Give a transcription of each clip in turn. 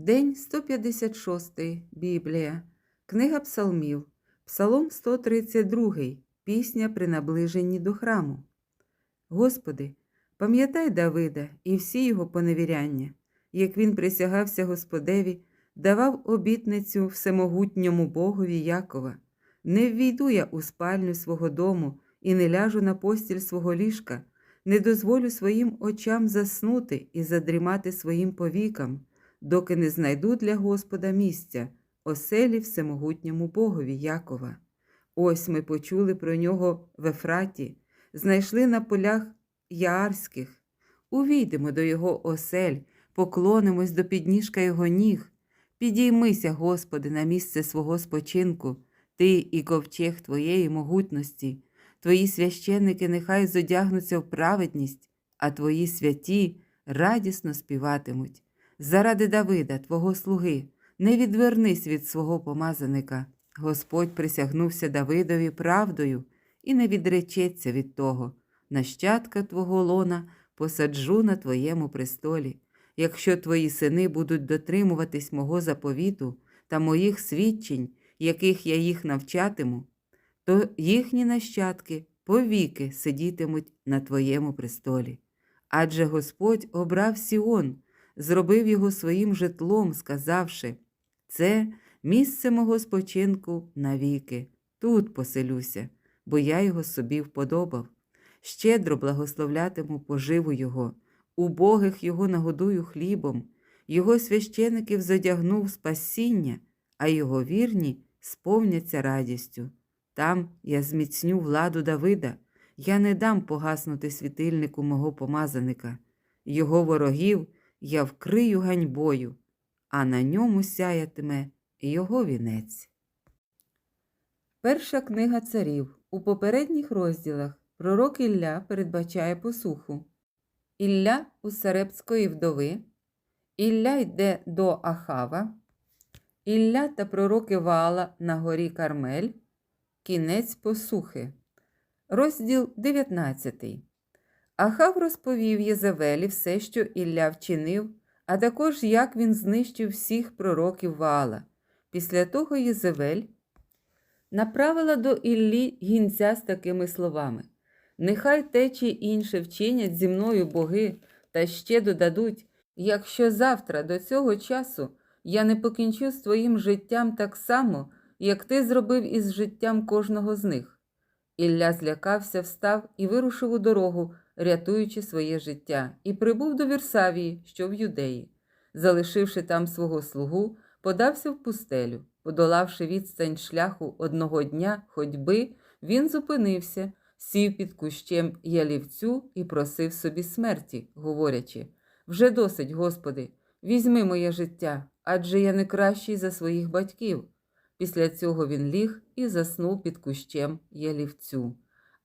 День 156. Біблія. Книга Псалмів. Псалом 132. Пісня при наближенні до храму. Господи, пам'ятай Давида і всі його поневіряння, як він присягався Господеві, давав обітницю всемогутньому Богові Якова. Не ввійду я у спальню свого дому і не ляжу на постіль свого ліжка, не дозволю своїм очам заснути і задрімати своїм повікам, доки не знайду для Господа місця, оселі всемогутньому Богові Якова. Ось ми почули про нього в Ефраті, знайшли на полях Яарських. Увійдемо до його осель, поклонимось до підніжка його ніг. Підіймися, Господи, на місце свого спочинку, Ти і ковчег Твоєї могутності. Твої священники нехай зодягнуться в праведність, а Твої святі радісно співатимуть. Заради Давида, Твого слуги, не відвернись від свого помазаника. Господь присягнувся Давидові правдою і не відречеться від того. Нащадка Твого лона посаджу на Твоєму престолі. Якщо Твої сини будуть дотримуватись мого заповіту та моїх свідчень, яких я їх навчатиму, то їхні нащадки повіки сидітимуть на Твоєму престолі. Адже Господь обрав Сіон, зробив його своїм житлом, сказавши: Це місце мого спочинку навіки, тут поселюся, бо я його собі вподобав. Щедро благословлятиму поживу Його, убогих Його нагодую хлібом, Його священиків задягнув спасіння, а Його вірні сповняться радістю. Там я зміцню владу Давида, я не дам погаснути світильнику мого помазаника, його ворогів я вкрию ганьбою, а на ньому сяятиме його вінець. Перша книга царів у попередніх розділах пророк Ілля передбачає посуху. Ілля у Сарепської вдови, Ілля йде до Ахава, Ілля та пророки Ваала на горі Кармель, кінець посухи. Розділ 19. Ахав розповів Єзавелі все, що Ілля вчинив, а також як він знищив всіх пророків Ваала. Після того Єзавель направила до Іллі гінця з такими словами: Нехай те чи інше вчинять зі мною боги, та ще додадуть, якщо завтра до цього часу я не покінчу з твоїм життям так само, як ти зробив із життям кожного з них. Ілля злякався, встав і вирушив у дорогу, рятуючи своє життя, і прибув до Вірсавії, що в юдеї. Залишивши там свого слугу, подався в пустелю. Подолавши відстань шляху одного дня ходьби, він зупинився, сів під кущем ялівцю і просив собі смерті, говорячи Вже досить, Господи, візьми моє життя, адже я не кращий за своїх батьків. Після цього він ліг і заснув під кущем ялівцю.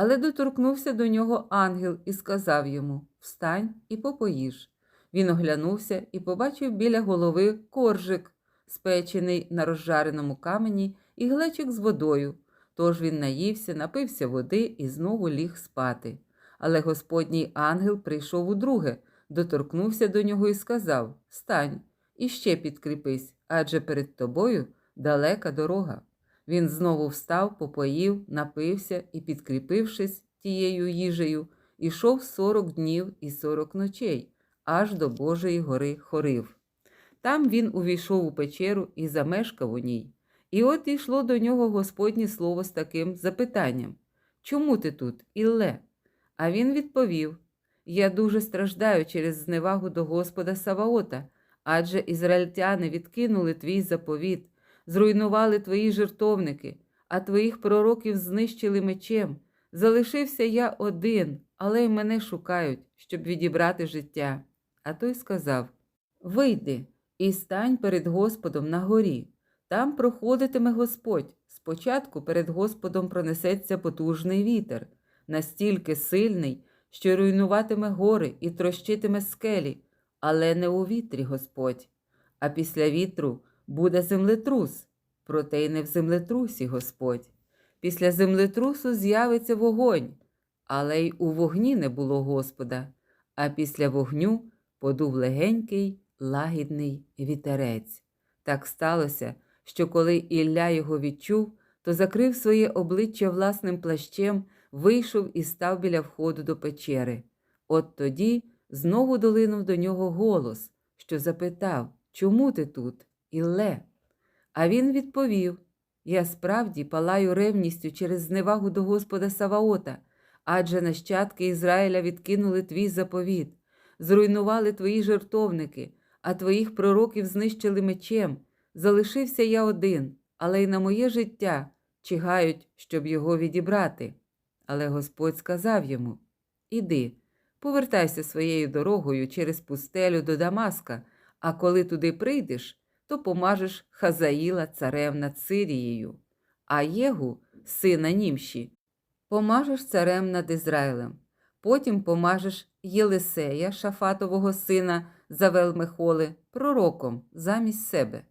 Але доторкнувся до нього ангел і сказав йому Встань і попоїж. Він оглянувся і побачив біля голови коржик, спечений на розжареному камені, і глечик з водою. Тож він наївся, напився води і знову ліг спати. Але господній ангел прийшов удруге, доторкнувся до нього і сказав Встань, і ще підкріпись, адже перед тобою далека дорога. Він знову встав, попоїв, напився і, підкріпившись тією їжею, ішов сорок днів і сорок ночей, аж до Божої гори Хорив. Там він увійшов у печеру і замешкав у ній. І от дійшло до нього Господнє слово з таким запитанням Чому ти тут, Ілле? А він відповів: Я дуже страждаю через зневагу до Господа Саваота, адже ізраїльтяни відкинули твій заповіт зруйнували твої жертовники, а твоїх пророків знищили мечем. Залишився я один, але й мене шукають, щоб відібрати життя. А той сказав: Вийди і стань перед Господом на горі. Там проходитиме Господь. Спочатку перед Господом пронесеться потужний вітер, настільки сильний, що руйнуватиме гори і трощитиме скелі, але не у вітрі Господь. А після вітру буде землетрус, проте й не в землетрусі Господь. Після землетрусу з'явиться вогонь, але й у вогні не було Господа, а після вогню подув легенький лагідний вітерець. Так сталося, що коли Ілля його відчув, то закрив своє обличчя власним плащем, вийшов і став біля входу до печери. От тоді знову долинув до нього голос, що запитав Чому ти тут, Ілле? А він відповів Я справді палаю ревністю через зневагу до Господа Саваота, адже нащадки Ізраїля відкинули твій заповіт, зруйнували твої жертовники, а твоїх пророків знищили мечем. Залишився я один, але й на моє життя чигають, щоб його відібрати. Але Господь сказав йому Іди, повертайся своєю дорогою через пустелю до Дамаска, а коли туди прийдеш, то помажеш Хазаїла царем над Сирією, а Єгу, сина німші, помажеш царем над Ізраїлем. Потім помажеш Єлисея, Шафатового сина Завелмехоли, пророком замість себе.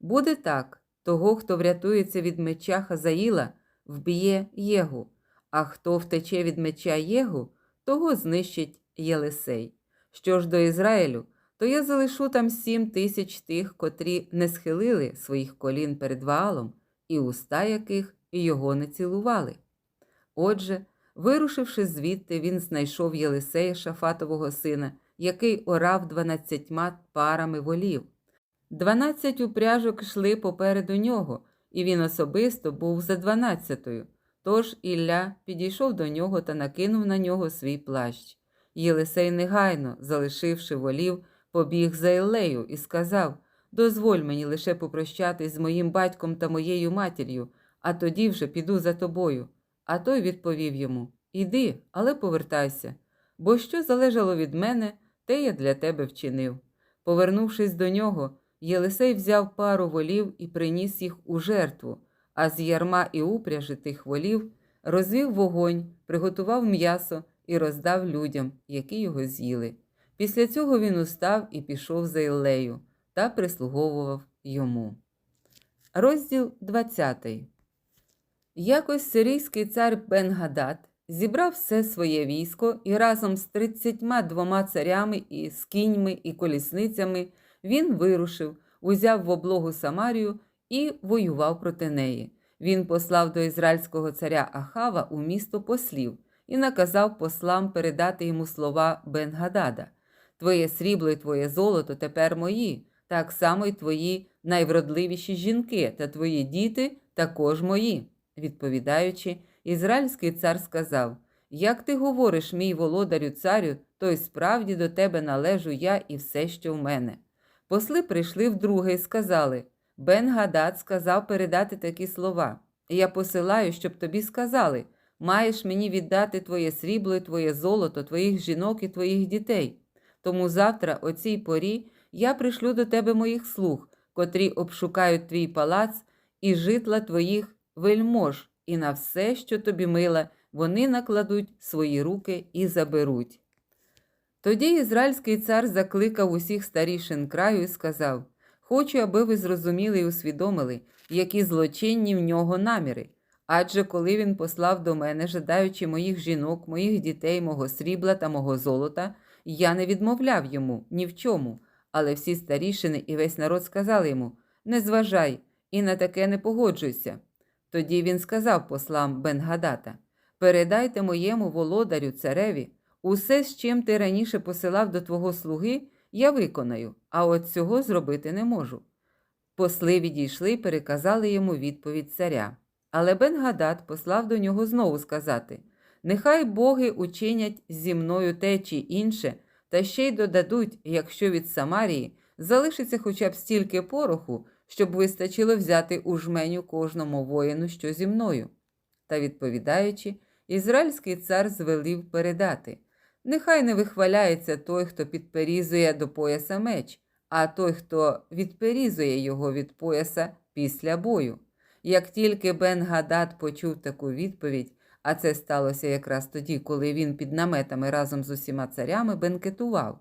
Буде так, того, хто врятується від меча Хазаїла, вб'є Єгу, а хто втече від меча Єгу, того знищить Єлисей. Що ж до Ізраїлю, то я залишу там сім тисяч тих, котрі не схилили своїх колін перед Ваалом, і уста яких його не цілували. Отже, вирушивши звідти, він знайшов Єлисея Шафатового сина, який орав дванадцятьма парами волів. Дванадцять упряжок йшли попереду нього, і він особисто був за дванадцятою. Тож Ілля підійшов до нього та накинув на нього свій плащ. Єлисей негайно, залишивши волів, побіг за Іллею і сказав Дозволь мені лише попрощатись з моїм батьком та моєю матір'ю, а тоді вже піду за тобою. А той відповів йому Іди, але повертайся, бо що залежало від мене, те я для тебе вчинив. Повернувшись до нього, Єлисей взяв пару волів і приніс їх у жертву, а з ярма і упряжі тих волів розвів вогонь, приготував м'ясо і роздав людям, які його з'їли. Після цього він устав і пішов за Іллею та прислуговував йому. Розділ 20 Якось сирійський цар Бен-Гадад зібрав все своє військо і разом з тридцятьма двома царями і з кіньми і колісницями він вирушив, узяв в облогу Самарію і воював проти неї. Він послав до ізраїльського царя Ахава у місто послів і наказав послам передати йому слова Бен-Гадада. Твоє срібло і твоє золото тепер мої, так само й твої найвродливіші жінки та твої діти також мої. Відповідаючи, ізраїльський цар сказав: Як ти говориш, мій володарю царю, то й справді до тебе належу я і все, що в мене. Посли прийшли вдруге і сказали: Бен Гадад сказав передати такі слова. Я посилаю, щоб тобі сказали: маєш мені віддати твоє срібло і твоє золото, твоїх жінок і твоїх дітей. Тому завтра, о цій порі, я пришлю до тебе моїх слуг, котрі обшукають твій палац і житла твоїх вельмож, і на все, що тобі мила, вони накладуть свої руки і заберуть. Тоді ізраїльський цар закликав усіх старішин краю і сказав: Хочу, аби ви зрозуміли і усвідомили, які злочинні в нього наміри. Адже коли він послав до мене, жадаючи моїх жінок, моїх дітей, мого срібла та мого золота, я не відмовляв йому ні в чому. Але всі старішини і весь народ сказали йому: Не зважай і на таке не погоджуйся. Тоді він сказав послам Бенгадата: Передайте моєму володарю цареві, усе, з чим ти раніше посилав до твого слуги, я виконаю, а от цього зробити не можу. Посли відійшли і переказали йому відповідь царя. Але Бенгадат послав до нього знову сказати: Нехай боги учинять зі мною те чи інше, та ще й додадуть, якщо від Самарії залишиться хоча б стільки пороху, щоб вистачило взяти у жменю кожному воїну, що зі мною. Та відповідаючи, ізраїльський цар звелів передати нехай не вихваляється той, хто підперізує до пояса меч, а той, хто відперізує його від пояса після бою. Як тільки Бен Гадад почув таку відповідь, а це сталося якраз тоді, коли він під наметами разом з усіма царями бенкетував,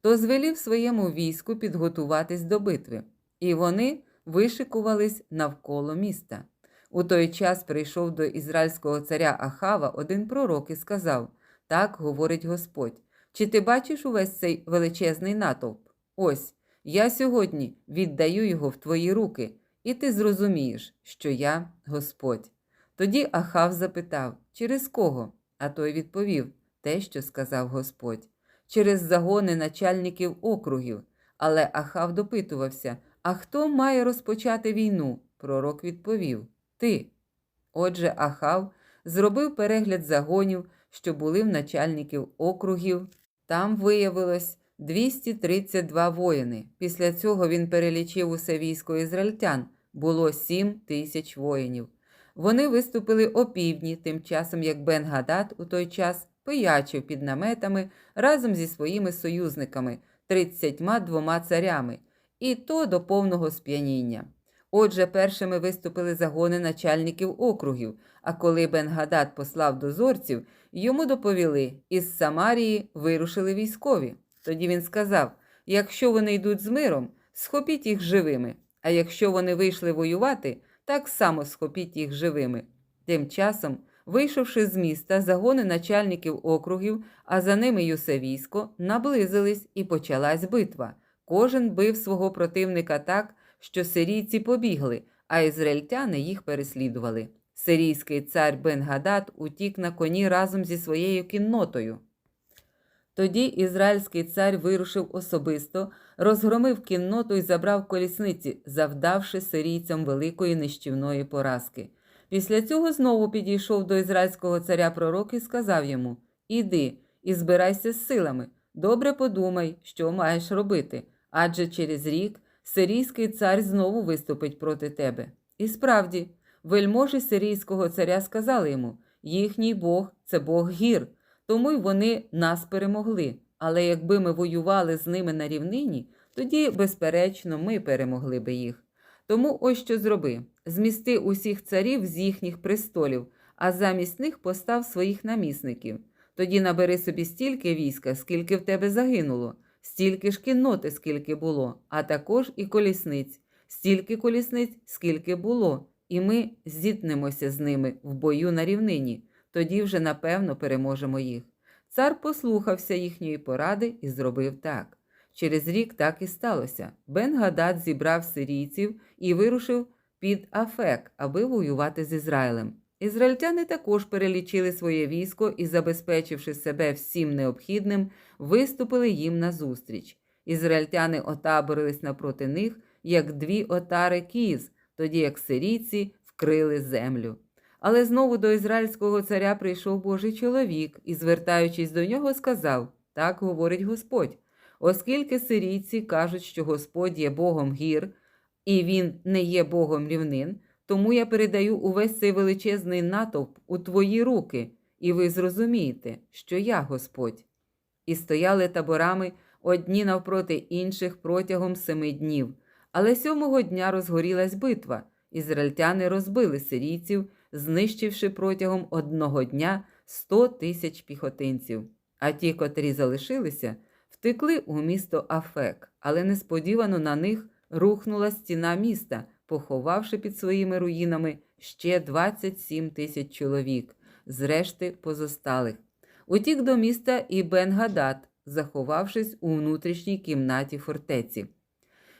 то звелів своєму війську підготуватись до битви, і вони вишикувались навколо міста. У той час прийшов до ізраїльського царя Ахава один пророк і сказав: Так говорить Господь. Чи ти бачиш увесь цей величезний натовп? Ось Я сьогодні віддаю його в твої руки, і ти зрозумієш, що я Господь. Тоді Ахав запитав, через кого? А той відповів те, що сказав Господь, через загони начальників округів. Але Ахав допитувався: А хто має розпочати війну? Пророк відповів Ти. Отже, Ахав зробив перегляд загонів, що були в начальників округів. Там виявилось 232 воїни. Після цього він перелічив усе військо ізраїльтян. Було 7 тисяч воїнів. Вони виступили опівдні, тим часом як Бен Гадат у той час пиячив під наметами разом зі своїми союзниками, 32 царями, і то до повного сп'яніння. Отже, першими виступили загони начальників округів, а коли Бен-Гадад послав дозорців, йому доповіли, із Самарії вирушили військові. Тоді він сказав: якщо вони йдуть з миром, схопіть їх живими, а якщо вони вийшли воювати, так само схопіть їх живими. Тим часом, вийшовши з міста, загони начальників округів, а за ними й усе військо, наблизились і почалась битва. Кожен бив свого противника так, що сирійці побігли, а ізраїльтяни їх переслідували. Сирійський цар Бен-Гадад утік на коні разом зі своєю кіннотою. Тоді ізраїльський цар вирушив особисто, розгромив кінноту і забрав колісниці, завдавши сирійцям великої нищівної поразки. Після цього знову підійшов до ізраїльського царя пророк і сказав йому: Іди і збирайся з силами, добре подумай, що маєш робити, адже через рік сирійський цар знову виступить проти тебе. І справді, вельможі сирійського царя сказали йому: їхній Бог це Бог гір, тому й вони нас перемогли. Але якби ми воювали з ними на рівнині, тоді, безперечно, ми перемогли би їх. Тому ось що зроби: змісти усіх царів з їхніх престолів, а замість них постав своїх намісників. Тоді набери собі стільки війська, скільки в тебе загинуло, стільки ж кінноти, скільки було, а також і колісниць, стільки колісниць, скільки було, і ми зіткнемося з ними в бою на рівнині. Тоді вже напевно переможемо їх. Цар послухався їхньої поради і зробив так. Через рік так і сталося. Бен-Гадад зібрав сирійців і вирушив під Афек, аби воювати з Ізраїлем. Ізраїльтяни також перелічили своє військо і, забезпечивши себе всім необхідним, виступили їм назустріч. Ізраїльтяни отаборились напроти них, як дві отари кіз, тоді як сирійці вкрили землю. Але знову до ізраїльського царя прийшов Божий чоловік і, звертаючись до нього, сказав: Так говорить Господь. Оскільки сирійці кажуть, що Господь є Богом гір, і Він не є Богом рівнин, тому я передаю увесь цей величезний натовп у твої руки, і ви зрозумієте, що я Господь. І стояли таборами одні навпроти інших протягом семи днів. Але сьомого дня розгорілась битва. Ізраїльтяни розбили сирійців, знищивши протягом одного дня сто тисяч піхотинців. А ті, котрі залишилися, втекли у місто Афек, але несподівано на них рухнула стіна міста, поховавши під своїми руїнами ще 27 тисяч чоловік, зрешти позосталих. Утік до міста і Бен-Гадад, заховавшись у внутрішній кімнаті фортеці.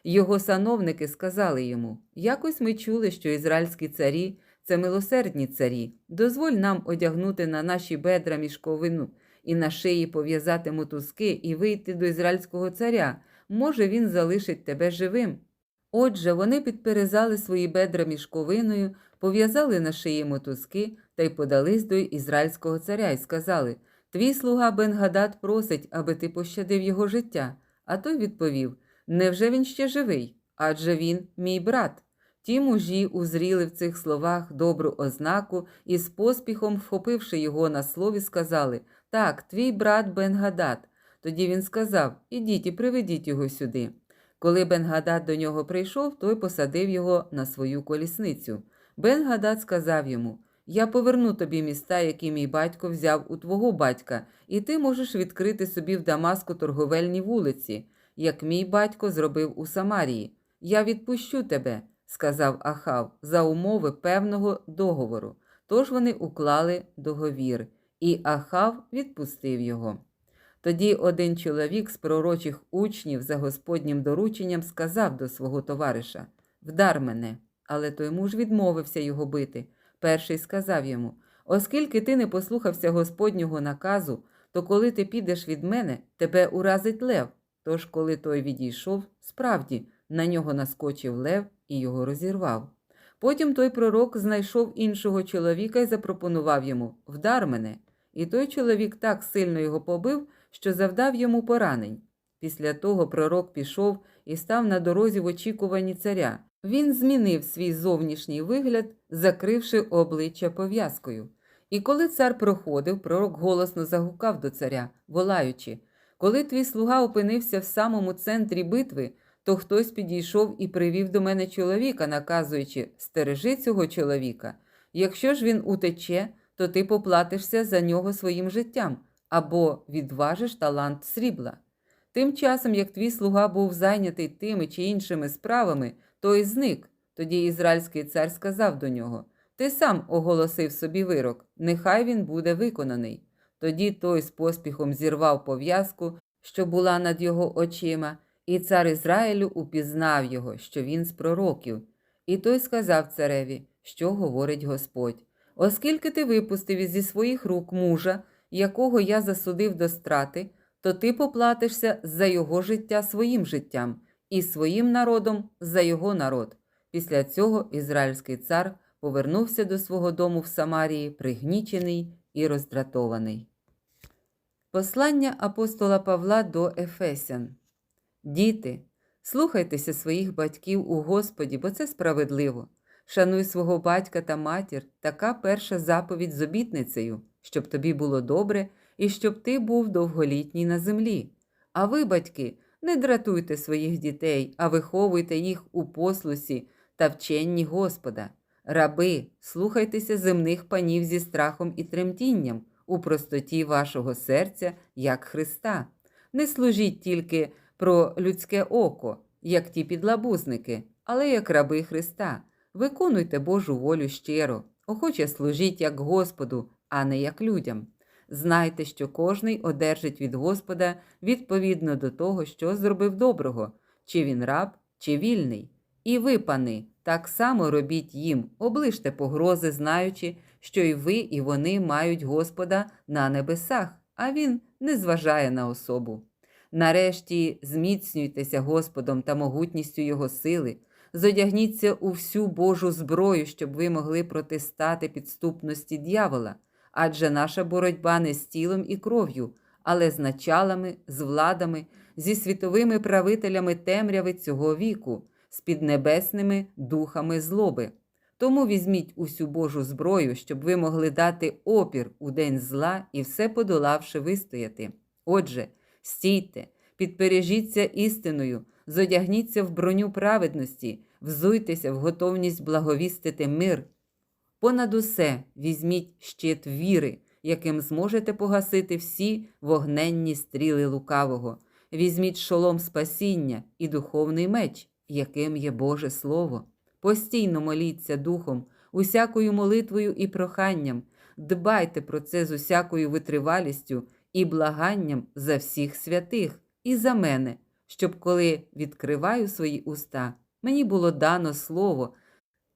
Його сановники сказали йому: якось ми чули, що ізраїльські царі це милосердні царі. Дозволь нам одягнути на наші бедра мішковину і на шиї пов'язати мотузки і вийти до ізраїльського царя. Може, він залишить тебе живим. Отже, вони підперезали свої бедра мішковиною, пов'язали на шиї мотузки та й подались до ізраїльського царя і сказали: Твій слуга Бен-Гадад просить, аби ти пощадив його життя. А той відповів: Невже він ще живий? Адже він мій брат. Ті мужі узріли в цих словах добру ознаку і з поспіхом, вхопивши його на слові, сказали Так, твій брат Бен-Гадад. Тоді він сказав Ідіть і приведіть його сюди. Коли Бен-Гадад до нього прийшов, той посадив його на свою колісницю. Бен-Гадад сказав йому Я поверну тобі міста, які мій батько взяв у твого батька, і ти можеш відкрити собі в Дамаску торговельні вулиці, як мій батько зробив у Самарії. Я відпущу тебе сказав Ахав, за умови певного договору. Тож вони уклали договір, і Ахав відпустив його. Тоді один чоловік з пророчих учнів за Господнім дорученням сказав до свого товариша Вдар мене. Але той муж відмовився його бити. Перший сказав йому Оскільки ти не послухався Господнього наказу, то коли ти підеш від мене, тебе уразить лев. Тож, коли той відійшов, справді на нього наскочив лев і його розірвав. Потім той пророк знайшов іншого чоловіка і запропонував йому Вдар мене. І той чоловік так сильно його побив, що завдав йому поранень. Після того пророк пішов і став на дорозі в очікуванні царя. Він змінив свій зовнішній вигляд, закривши обличчя пов'язкою. І коли цар проходив, пророк голосно загукав до царя, волаючи Коли твій слуга опинився в самому центрі битви, то хтось підійшов і привів до мене чоловіка, наказуючи стережи цього чоловіка. Якщо ж він утече, то ти поплатишся за нього своїм життям або відважиш талант срібла. Тим часом, як твій слуга був зайнятий тими чи іншими справами, той зник. Тоді ізраїльський цар сказав до нього Ти сам оголосив собі вирок, нехай він буде виконаний. Тоді той з поспіхом зірвав пов'язку, що була над його очима, і цар Ізраїлю упізнав його, що він з пророків. І той сказав цареві, що говорить Господь. Оскільки ти випустив ізі своїх рук мужа, якого я засудив до страти, то ти поплатишся за його життя своїм життям і своїм народом за його народ. Після цього ізраїльський цар повернувся до свого дому в Самарії, пригнічений і роздратований. Послання апостола Павла до Ефесян. Діти, слухайтеся своїх батьків у Господі, бо це справедливо. Шануй свого батька та матір, така перша заповідь з обітницею, щоб тобі було добре і щоб ти був довголітній на землі. А ви, батьки, не дратуйте своїх дітей, а виховуйте їх у послусі та вченні Господа. Раби, слухайтеся земних панів зі страхом і тремтінням у простоті вашого серця, як Христа. Не служіть тільки про людське око, як ті підлабузники, але як раби Христа. Виконуйте Божу волю щиро, охоче служіть як Господу, а не як людям. Знайте, що кожний одержить від Господа відповідно до того, що зробив доброго, чи він раб, чи вільний. І ви, пани, так само робіть їм, оближте погрози, знаючи, що і ви, і вони мають Господа на небесах, а Він не зважає на особу. Нарешті зміцнюйтеся Господом та могутністю Його сили, зодягніться у всю Божу зброю, щоб ви могли протистати підступності дьявола, адже наша боротьба не з тілом і кров'ю, але з началами, з владами, зі світовими правителями темряви цього віку, з піднебесними духами злоби. Тому візьміть усю Божу зброю, щоб ви могли дати опір у день зла і все подолавши вистояти. Отже, стійте, підпережіться істиною, зодягніться в броню праведності, взуйтеся в готовність благовістити мир. Понад усе візьміть щит віри, яким зможете погасити всі вогненні стріли лукавого. Візьміть шолом спасіння і духовний меч, яким є Боже Слово. Постійно моліться духом, усякою молитвою і проханням, дбайте про це з усякою витривалістю і благанням за всіх святих і за мене, щоб коли відкриваю свої уста, мені було дано слово,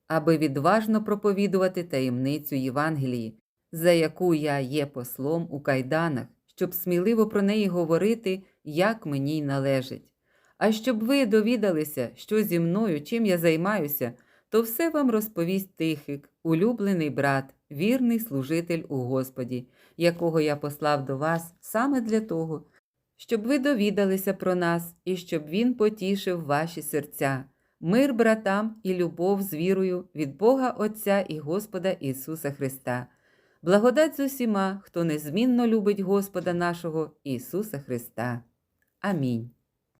аби відважно проповідувати таємницю Євангелії, за яку я є послом у кайданах, щоб сміливо про неї говорити, як мені й належить. А щоб ви довідалися, що зі мною, чим я займаюся, то все вам розповість Тихик, улюблений брат, вірний служитель у Господі, якого я послав до вас саме для того, щоб ви довідалися про нас і щоб він потішив ваші серця. Мир братам і любов з вірою від Бога Отця і Господа Ісуса Христа. Благодать з усіма, хто незмінно любить Господа нашого Ісуса Христа. Амінь.